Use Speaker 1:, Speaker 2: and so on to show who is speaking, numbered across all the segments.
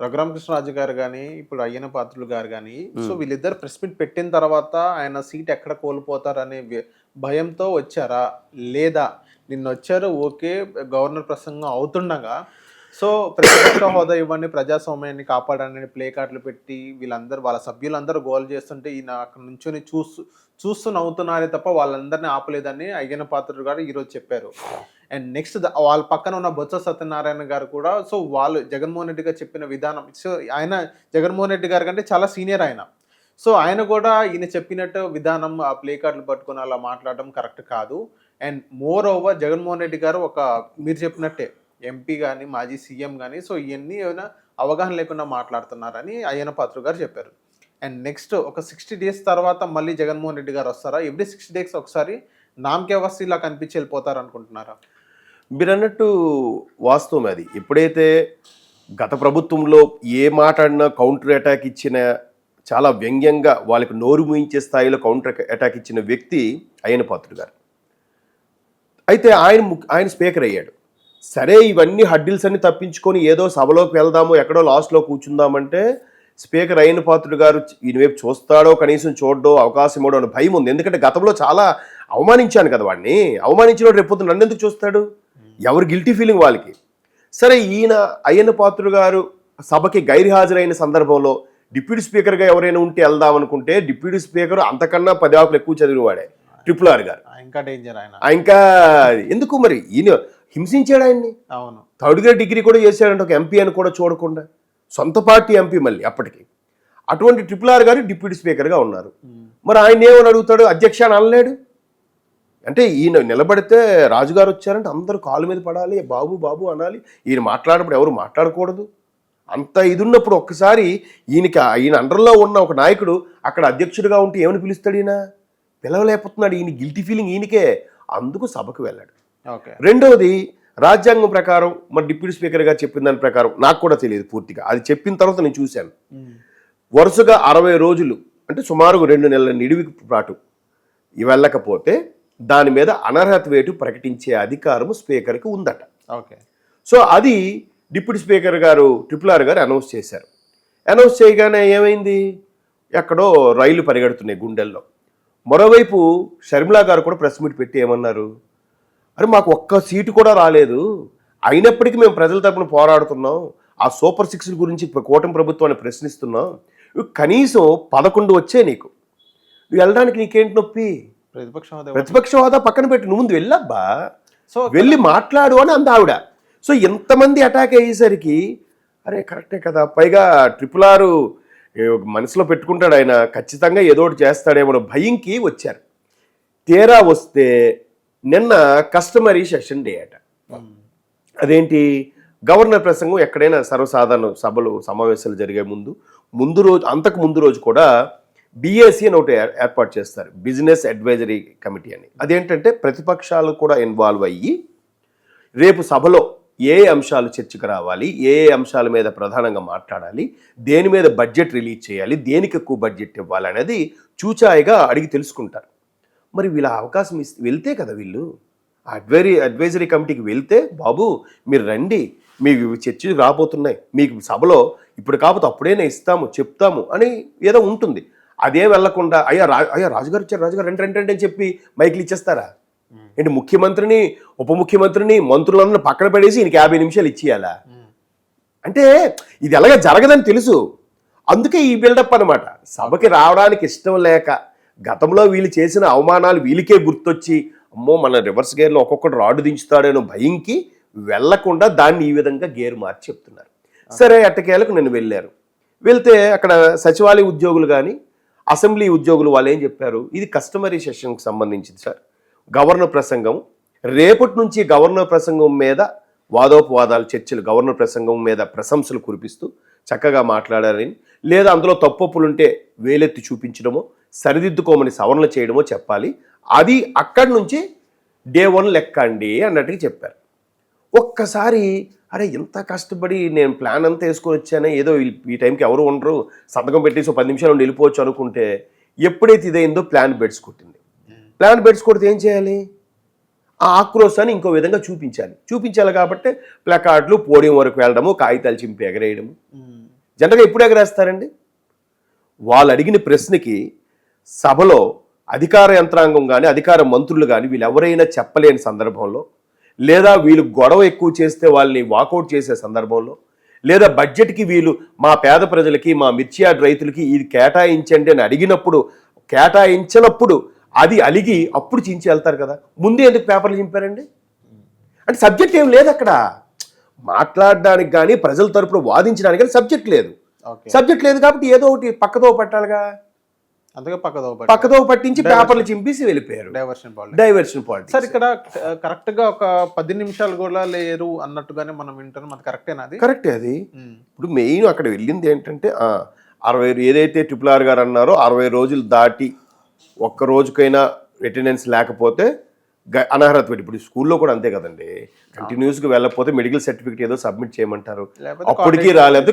Speaker 1: రఘురామకృష్ణరాజు గారు కానీ ఇప్పుడు అయ్యన పాత్రులు గారు కానీ సో వీళ్ళిద్దరు ప్రెస్ మీట్ పెట్టిన తర్వాత ఆయన సీట్ ఎక్కడ కోల్పోతారనే భయంతో వచ్చారా? లేదా? నిన్న వచ్చారు ఓకే గవర్నర్ ప్రసంగం అవుతుండగా సో ప్రతిపక్ష హోదా ఇవ్వండి ప్రజాస్వామ్యాన్ని కాపాడని ప్లే కార్డులు పెట్టి వీళ్ళందరూ వాళ్ళ సభ్యులందరూ గోల్ చేస్తుంటే ఈయన అక్కడ నుంచొని చూస్తూ చూస్తూ నవ్వుతున్నారే తప్ప వాళ్ళందరినీ ఆపలేదని అయ్యన పాత్రుడు గారు ఈరోజు చెప్పారు. అండ్ నెక్స్ట్ వాళ్ళ పక్కన ఉన్న బొత్స సత్యనారాయణ గారు కూడా సో వాళ్ళు జగన్మోహన్ రెడ్డి గారు చెప్పిన విధానం సో ఆయన జగన్మోహన్ రెడ్డి గారి కంటే చాలా సీనియర్ ఆయన. సో ఆయన కూడా ఈయన చెప్పినట్టు విధానం ఆ ప్లే కార్డులు పట్టుకొని అలా మాట్లాడడం కరెక్ట్ కాదు. And moreover Jaganmohan Reddy గారు ఒక మీరు చెప్పినట్టే ఎంపీ కానీ మాజీ సీఎం కానీ సో ఇవన్నీ ఏమైనా అవగాహన లేకుండా మాట్లాడుతున్నారని అయ్యన పాత్ర గారు చెప్పారు. అండ్ నెక్స్ట్ ఒక సిక్స్టీ డేస్ తర్వాత మళ్ళీ జగన్మోహన్ రెడ్డి గారు వస్తారా? ఎవ్రీ సిక్స్టీ డేస్ ఒకసారి నామకే వస్తే ఇలా కనిపించి వెళ్ళిపోతారు అనుకుంటున్నారా?
Speaker 2: మీరు అన్నట్టు వాస్తవం అది. ఎప్పుడైతే గత ప్రభుత్వంలో ఏ మాట్లాడినా కౌంటర్ అటాక్ ఇచ్చిన చాలా వ్యంగ్యంగా వాళ్ళకి నోరు ముయించే స్థాయిలో కౌంటర్ అటాక్ ఇచ్చిన వ్యక్తి అయ్యన పాత్రుడు గారు. అయితే ఆయన ఆయన స్పీకర్ అయ్యాడు. సరే ఇవన్నీ హడ్డిల్స్ అన్ని తప్పించుకొని ఏదో సభలోకి వెళ్దాము ఎక్కడో లాస్ట్లో కూర్చుందామంటే స్పీకర్ అయిన పాత్రుడు గారు ఈయన వైపు చూస్తాడో కనీసం చూడడో అవకాశం ఇవ్వడో అని భయం ఉంది. ఎందుకంటే గతంలో చాలా అవమానించాను కదా వాడిని అవమానించిన రేపు నన్ను ఎందుకు చూస్తాడు? ఎవరు గిల్టీ ఫీలింగ్ వాళ్ళకి. సరే ఈయన అయ్యన్న పాత్రుడు గారు సభకి గైర్హాజరైన సందర్భంలో డిప్యూటీ స్పీకర్గా ఎవరైనా ఉంటే వెళ్దాం అనుకుంటే డిప్యూటీ స్పీకర్ అంతకన్నా పది ఆకులు ఎక్కువ చదివినవాడే ట్రిపుల్ ఆర్ గారు.
Speaker 1: ఇంకా డేంజర్ ఆయన.
Speaker 2: ఇంకా ఎందుకు మరి? ఈయన హింసించాడు ఆయన్ని.
Speaker 1: అవును.
Speaker 2: థర్డ్ గ్రేడ్ డిగ్రీ కూడా చేశాడంట ఒక ఎంపీ అని కూడా చూడకుండా. సొంత పార్టీ ఎంపీ మళ్ళీ అప్పటికి. అటువంటి ట్రిపుల్ ఆర్ గారు డిప్యూటీ స్పీకర్గా ఉన్నారు. మరి ఆయన ఏమని అడుగుతాడు? అధ్యక్ష అని అనలేడు. అంటే ఈయన నిలబడితే రాజుగారు వచ్చారంటే అందరూ కాలు మీద పడాలి బాబు బాబు అనాలి. ఈయన మాట్లాడినప్పుడు ఎవరు మాట్లాడకూడదు. అంత ఇది ఉన్నప్పుడు ఒక్కసారి ఈయనకి ఈయన అండర్లో ఉన్న ఒక నాయకుడు అక్కడ అధ్యక్షుడిగా ఉంటే ఏమని పిలుస్తాడు ఈయన? పిలవలేకపోతున్నాడు. ఈయన గిల్టీ ఫీలింగ్ ఈయనకే. అందుకు సభకు వెళ్ళాడు. రెండవది రాజ్యాంగం ప్రకారం మన డిప్యూటీ స్పీకర్ గారు చెప్పిన దాని ప్రకారం నాకు కూడా తెలియదు పూర్తిగా. అది చెప్పిన తర్వాత నేను చూశాను. వరుసగా అరవై రోజులు అంటే సుమారు రెండు నెలల నిడివికి పాటు వెళ్ళకపోతే దాని మీద అనర్హత వేటు ప్రకటించే అధికారం స్పీకర్కి ఉందట.
Speaker 1: ఓకే.
Speaker 2: సో అది deputy speaker garu triple R garu announce చేశారు. అనౌన్స్ చేయగానే ఏమైంది? ఎక్కడో రైలు పరిగెడుతున్నాయి గుండెల్లో. మరోవైపు షర్మిలా గారు కూడా ప్రెస్ మీట్ పెట్టి ఏమన్నారు? అరే మాకు ఒక్క సీటు కూడా రాలేదు. అయినప్పటికీ మేము ప్రజల తరపున పోరాడుతున్నాం. ఆ సూపర్ సిక్స్ గురించి ఇప్పుడు కూటమి ప్రభుత్వాన్ని ప్రశ్నిస్తున్నాం. కనీసం పదకొండు వచ్చే నీకు. నువ్వు వెళ్ళడానికి నీకేంటి నొప్పి?
Speaker 1: ప్రతిపక్ష హోదా
Speaker 2: ప్రతిపక్ష హోదా పక్కన పెట్టి. నువ్వు ముందు వెళ్ళబ్బా.
Speaker 1: సో
Speaker 2: వెళ్ళి మాట్లాడు అని అంది ఆవిడ. సో ఎంతమంది అటాక్ అయ్యేసరికి అరే కరెక్టే కదా. పైగా ట్రిపుల్ ఆరు మనసులో పెట్టుకుంటాడు ఆయన. ఖచ్చితంగా ఏదో ఒకటి చేస్తాడేమో భయంకి వచ్చారు. తీరా వస్తే నిన్న కస్టమరీ సెషన్ డే అట. అదేంటి? గవర్నర్ ప్రసంగం ఎక్కడైనా సర్వసాధారణ సభలు సమావేశాలు జరిగే ముందు ముందు రోజు అంతకు ముందు రోజు కూడా బిఎస్సి అని ఒకటి ఏర్పాటు చేస్తారు. బిజినెస్ అడ్వైజరీ కమిటీ అని. అదేంటంటే ప్రతిపక్షాలు కూడా ఇన్వాల్వ్ అయ్యి రేపు సభలో ఏ అంశాలు చర్చకు రావాలి ఏ అంశాల మీద ప్రధానంగా మాట్లాడాలి దేని మీద బడ్జెట్ రిలీజ్ చేయాలి దేనికి ఎక్కువ బడ్జెట్ ఇవ్వాలి అనేది చూచాయిగా అడిగి తెలుసుకుంటారు. మరి వీళ్ళ అవకాశం ఇస్తే వెళ్తే కదా వీళ్ళు? అడ్వైరీ అడ్వైజరీ కమిటీకి వెళ్తే బాబు మీరు రండి. మీకు చర్చలు రాబోతున్నాయి. మీకు సభలో ఇప్పుడు కాకపోతే అప్పుడైనా ఇస్తాము చెప్తాము అని ఏదో ఉంటుంది. అదే వెళ్ళకుండా అయ్యా రా అయ్యా రాజుగారు వచ్చారు రాజుగారు రెండు రెండు రెండు అని చెప్పి మైకులు ఇచ్చేస్తారా? ఏంటి ముఖ్యమంత్రిని ఉప ముఖ్యమంత్రిని మంత్రులందరూ పక్కన పడేసి ఈయనకి యాభై నిమిషాలు ఇచ్చేయాలా? అంటే ఇది ఎలాగ జరగదని తెలుసు. అందుకే ఈ బిల్డప్ అన్నమాట. సభకి రావడానికి ఇష్టం లేక గతంలో వీళ్ళు చేసిన అవమానాలు వీళ్ళకే గుర్తొచ్చి అమ్మో మన రివర్స్ గేర్లో ఒక్కొక్కటి రాడు దించుతాడేనో భయంకి వెళ్ళకుండా దాన్ని ఈ విధంగా గేర్ మార్చి చెప్తున్నారు. సరే ఎట్టకేలకు నేను వెళ్ళారు. వెళ్తే అక్కడ సచివాలయ ఉద్యోగులు కానీ అసెంబ్లీ ఉద్యోగులు వాళ్ళు ఏం చెప్పారు? ఇది కస్టమరీ సెషన్కి సంబంధించింది సార్. గవర్నర్ ప్రసంగం రేపటి నుంచి గవర్నర్ ప్రసంగం మీద వాదోపవాదాలు చర్చలు గవర్నర్ ప్రసంగం మీద ప్రశంసలు కురిపిస్తూ చక్కగా మాట్లాడారని లేదా అందులో తప్పొప్పులుంటే వేలెత్తి చూపించడమో సరిదిద్దుకోమని సవరణలు చేయడమో చెప్పాలి. అది అక్కడి నుంచి డే వన్ లెక్క అండి అన్నట్టుగా చెప్పారు. ఒక్కసారి అరే ఇంత కష్టపడి నేను ప్లాన్ అంతా వేసుకొని వచ్చానే ఏదో ఈ- టైంకి ఎవరు ఉండరు. సంతకం పెట్టేసి ఒక పది నిమిషాలు ఉండి వెళ్ళిపోవచ్చు అనుకుంటే ఎప్పుడైతే ఇదైందో ప్లాన్ బెడ్స్ కొట్టింది. ప్లాన్ బెడ్స్ కొడితే ఏం చేయాలి? ఆ ఆక్రోశాన్ని ఇంకో విధంగా చూపించాలి. చూపించాలి కాబట్టి ప్లకార్డులు పోడియం వరకు వెళ్ళడము కాగితాలు చింపి ఎగరేయడము. జనరల్గా ఎప్పుడు ఎగరేస్తారండి? వాళ్ళు అడిగిన ప్రశ్నకి సభలో అధికార యంత్రాంగం కానీ అధికార మంత్రులు కానీ వీళ్ళు ఎవరైనా చెప్పలేని సందర్భంలో లేదా వీళ్ళు గొడవ ఎక్కువ చేస్తే వాళ్ళని వాకౌట్ చేసే సందర్భంలో లేదా బడ్జెట్కి వీళ్ళు మా పేద ప్రజలకి మా మిర్చి యార్డ్ రైతులకి ఇది కేటాయించండి అని అడిగినప్పుడు కేటాయించినప్పుడు అది అలిగి అప్పుడు చించి వెళ్తారు కదా. ముందే ఎందుకు పేపర్లు చింపారండి? అంటే సబ్జెక్ట్ ఏం లేదు అక్కడ. మాట్లాడడానికి కానీ ప్రజల తరపున వాదించడానికి కానీ సబ్జెక్ట్ లేదు. సబ్జెక్ట్ లేదు కాబట్టి ఏదో ఒకటి పక్కదో పట్టాలిగా.
Speaker 1: పక్కదో
Speaker 2: పట్టించి పేపర్లు చింపేసి వెళ్ళిపోయారు.
Speaker 1: Diversion politics.
Speaker 2: Diversion politics.
Speaker 1: Sir ఇక్కడ కరెక్ట్గా ఒక పది నిమిషాలు కూడా లేరు అన్నట్టుగానే మనం వింటున్నాం. అది కరెక్టేనా అది?
Speaker 2: కరెక్టే అది. ఇప్పుడు మెయిన్ అక్కడ వెళ్ళింది ఏంటంటే అరవై ఏదైతే ట్రిపుల్ ఆర్ గారు అన్నారో అరవై రోజులు దాటి ఒక్క రోజుకైనా అటెండెన్స్ లేకపోతే అనర్హత పెట్టి ఇప్పుడు స్కూల్లో కూడా అంతే కదండి. కంటిన్యూస్గా వెళ్ళకపోతే మెడికల్ సర్టిఫికేట్ ఏదో సబ్మిట్ చేయమంటారు.
Speaker 1: లేకపోతే
Speaker 2: అప్పటికి రాలేదు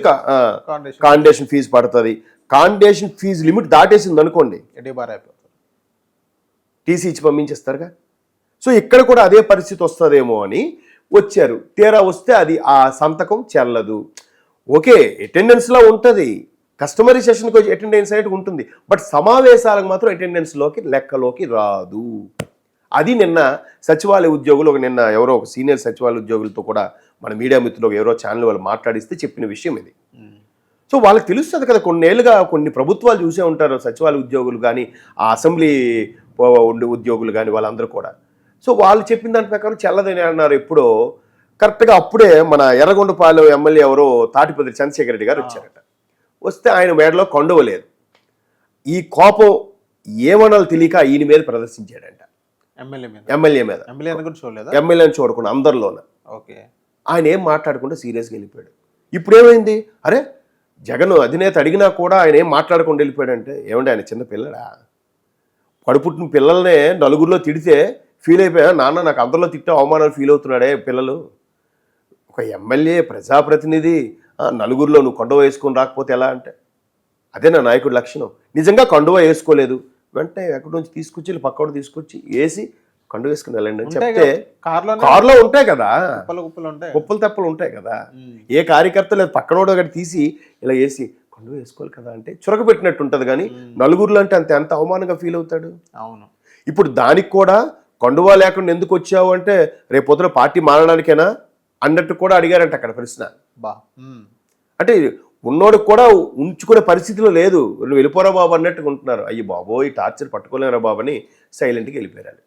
Speaker 1: కాండేషన్
Speaker 2: ఫీజు పడుతుంది. కాండేషన్ ఫీజు లిమిట్ దాటేసింది అనుకోండి. టీసీ ఇచ్చి పంపించేస్తారుగా? సో ఇక్కడ కూడా అదే పరిస్థితి వస్తుందేమో అని వచ్చారు. తీరా వస్తే అది ఆ సంతకం చెల్లదు. ఓకే అటెండెన్స్లో ఉంటుంది. కస్టమరీ సెషన్కి వచ్చి అటెండెన్స్ అనేది ఉంటుంది. బట్ సమావేశాలకు మాత్రం అటెండెన్స్లోకి లెక్కలోకి రాదు. అది నిన్న సచివాలయ ఉద్యోగులు ఒక నిన్న ఎవరో ఒక సీనియర్ సచివాలయ ఉద్యోగులతో కూడా మన మీడియా మిత్రులు ఎవరో ఛానల్ వాళ్ళు మాట్లాడిస్తే చెప్పిన విషయం ఇది. సో వాళ్ళకి తెలుస్తుంది కదా కొన్నేళ్ళుగా కొన్ని ప్రభుత్వాలు చూసే ఉంటారు సచివాలయ ఉద్యోగులు కానీ ఆ అసెంబ్లీ ఉండే ఉద్యోగులు కానీ వాళ్ళందరూ కూడా. సో వాళ్ళు చెప్పిన దాని ప్రకారం చెల్లదని అన్నారు ఎప్పుడో. కరెక్ట్గా అప్పుడే మన ఎర్రగొండపాలెం ఎమ్మెల్యే ఎవరో తాటిపల్లి చంద్రశేఖర రెడ్డి గారు వచ్చారట. వస్తే ఆయన మేడలో కొండవలేదు ఈ కోపం ఏమనాలో తెలియక ఈయన మీద ప్రదర్శించాడంట.
Speaker 1: ఎమ్మెల్యే మీద?
Speaker 2: ఎమ్మెల్యే మీద. ఎమ్మెల్యేని చూడకుండా అందరిలోన.
Speaker 1: ఓకే.
Speaker 2: ఆయన ఏం మాట్లాడకుండా సీరియస్గా వెళ్ళిపోయాడు. ఇప్పుడు ఏమైంది అరే జగన్ అధినేత అడిగినా కూడా ఆయన ఏం మాట్లాడకుండా వెళ్ళిపోయాడంటే ఏమండి ఆయన చిన్న పిల్లడా? పడుపుట్టిన పిల్లల్నే నలుగురిలో తిడితే ఫీల్ అయిపోయా? నాన్న నాకు అందరిలో తిట్టే అవమానాలు ఫీల్ అవుతున్నాడే పిల్లలు? ఒక ఎమ్మెల్యే ప్రజాప్రతినిధి నలుగురిలో నువ్వు కొండవ వేసుకొని రాకపోతే ఎలా? అంటే అదే నా నాయకుడి లక్షణం. నిజంగా కండువ వేసుకోలేదు. వెంటనే ఎక్కడి నుంచి తీసుకొచ్చి వీళ్ళు పక్కడు తీసుకొచ్చి వేసి కండువ వేసుకుని వెళ్ళండి అని చెప్తే కారులో ఉంటాయి కదా.
Speaker 1: కుప్పలు
Speaker 2: తెప్పలు ఉంటాయి కదా. ఏ కార్యకర్త లేదు పక్కనోడు ఒకటి తీసి ఇలా వేసి కొండ వేసుకోవాలి కదా అంటే చురక పెట్టినట్టు ఉంటుంది కానీ నలుగురిలో అంటే అంత ఎంత అవమానంగా ఫీల్ అవుతాడు?
Speaker 1: అవును.
Speaker 2: ఇప్పుడు దానికి కూడా కొండువా లేకుండా ఎందుకు వచ్చావు అంటే రేపు పొద్దున పార్టీ మారడానికేనా అన్నట్టు కూడా అడిగారంట అక్కడ ప్రశ్న.
Speaker 1: బా.
Speaker 2: అంటే ఉన్నోడికి కూడా ఉంచుకునే పరిస్థితిలో లేదు. నువ్వు వెళ్ళిపోరా బాబు అన్నట్టుగా ఉంటున్నారు. అయ్యి బాబోయ్ టార్చర్ పట్టుకోలేరా బాబు అని సైలెంట్గా వెళ్ళిపోయారు.